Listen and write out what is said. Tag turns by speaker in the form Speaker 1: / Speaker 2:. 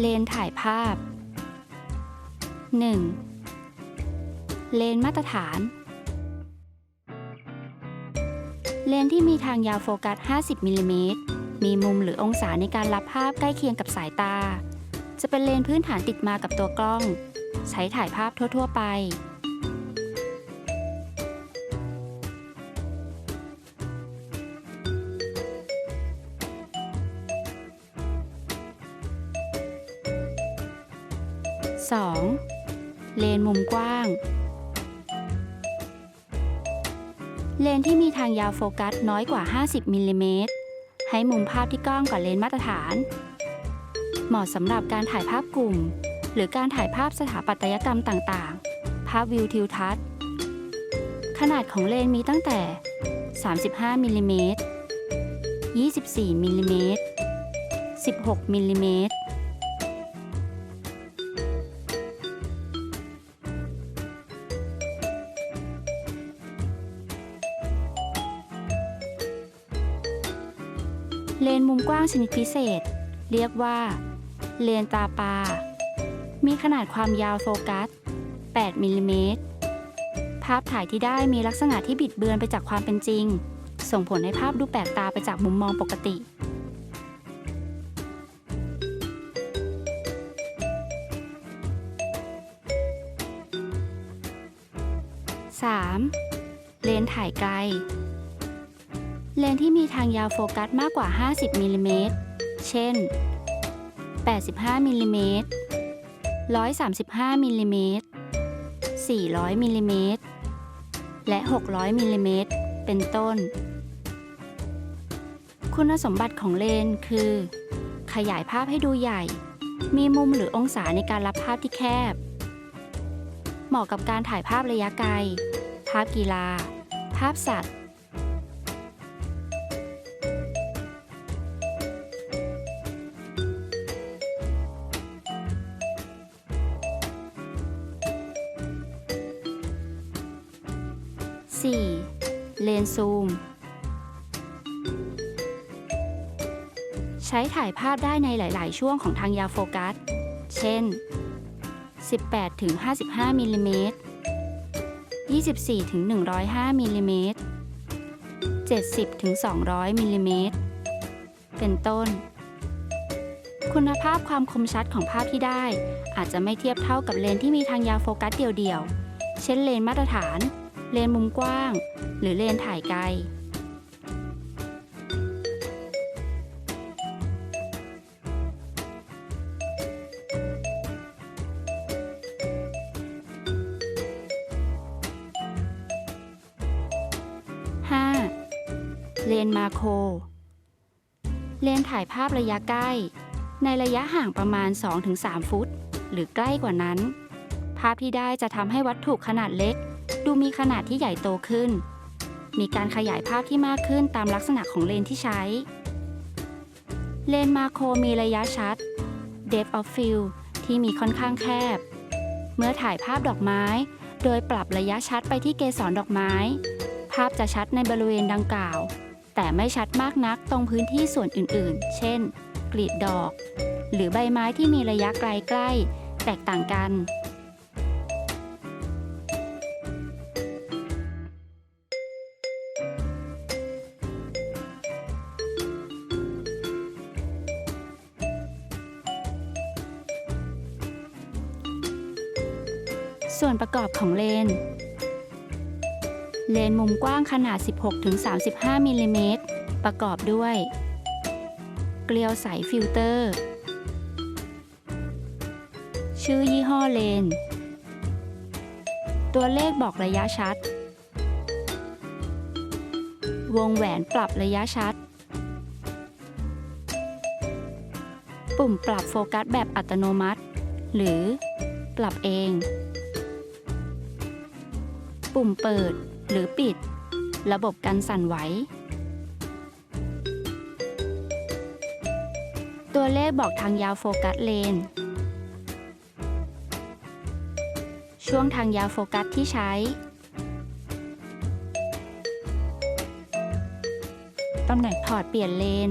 Speaker 1: เลนถ่ายภาพ 1. เลนมาตรฐาน เลนที่มีทางยาวโฟกัส 50 มิลลิเมตร มีมุมหรือองศาในการรับภาพใกล้เคียงกับสายตา จะเป็นเลนพื้นฐานติดมากับตัวกล้อง ใช้ถ่ายภาพทั่ว ๆ ไป 2. เลนมุมกว้าง เลนที่มีทางยาวโฟกัสน้อยกว่า 50มิลลิเมตรให้มุมภาพที่กว้างกว่าเลนมาตรฐาน เหมาะสำหรับการถ่ายภาพกลุ่ม หรือการถ่ายภาพสถาปัตยกรรมต่างๆ ภาพวิวทิวทัศน์ ขนาดของเลนมีตั้งแต่ 35มิลลิเมตร24มิลลิเมตร16มิลลิเมตร เลนมุมกว้างชนิดพิเศษ เรียกว่า เลนตาปา มีขนาดความยาวโฟกัส 8 มิลลิเมตร ภาพถ่ายที่ได้มีลักษณะที่บิดเบือนไปจากความเป็นจริง ส่งผลให้ภาพดูแปลกตาไปจากมุมมองปกติ 3. เลนถ่ายไกล เลนที่มีทางยาวโฟกัสมากกว่า 50มิลลิเมตรเช่น 85มิลลิเมตร135มิลลิเมตร400มิลลิเมตรและ 600มิลลิเมตรเป็นต้น คุณสมบัติของเลนคือ ขยายภาพให้ดูใหญ่ มีมุมหรือองศาในการรับภาพที่แคบ เหมาะกับการถ่ายภาพระยะไกล ภาพกีฬา ภาพสัตว์ 4. เลนซูม ใช้ถ่ายภาพได้ในหลาย ๆ ช่วงของทางยาวโฟกัส เช่น 18-55มิลลิเมตร24-105มิลลิเมตร70-200มิลลิเมตรเป็นต้น คุณภาพความคมชัดของภาพที่ได้ อาจจะไม่เทียบเท่ากับเลนที่มีทางยาวโฟกัสเดี่ยวๆ เช่นเลนมาตรฐาน เลนมุมกว้าง หรือเลนถ่ายไกล 5. เลนมาโคร เลนถ่ายภาพระยะใกล้ ในระยะห่างประมาณ 2-3 ฟุต หรือใกล้กว่านั้น ภาพที่ได้จะทำให้วัตถุขนาดเล็ก ดูมีขนาดที่ใหญ่โตขึ้น มีการขยายภาพที่มากขึ้นตามลักษณะของเลนที่ใช้ เลนมาโครมีระยะชัด depth of field ที่มีค่อนข้างแคบ เมื่อถ่ายภาพดอกไม้ โดยปรับระยะชัดไปที่เกสรดอกไม้ ภาพจะชัดในบริเวณดังกล่าว แต่ไม่ชัดมากนักตรงพื้นที่ส่วนอื่นๆ เช่น กลีบดอก หรือใบไม้ที่มีระยะไกลใกล้ แตกต่างกัน ส่วนประกอบของเลน เลนมุมกว้างขนาด 16-35มิลลิเมตรประกอบด้วย เกลียวใสฟิลเตอร์ ชื่อยี่ห้อเลน ตัวเลขบอกระยะชัด วงแหวนปรับระยะชัด ปุ่มปรับโฟกัสแบบอัตโนมัติ หรือปรับเอง ปุ่มเปิดหรือปิด ระบบกันสั่นไหว ตัวเลขบอกทางยาวโฟกัสเลน ช่วงทางยาวโฟกัสที่ใช้ ตำแหน่งพอร์ตเปลี่ยนเลน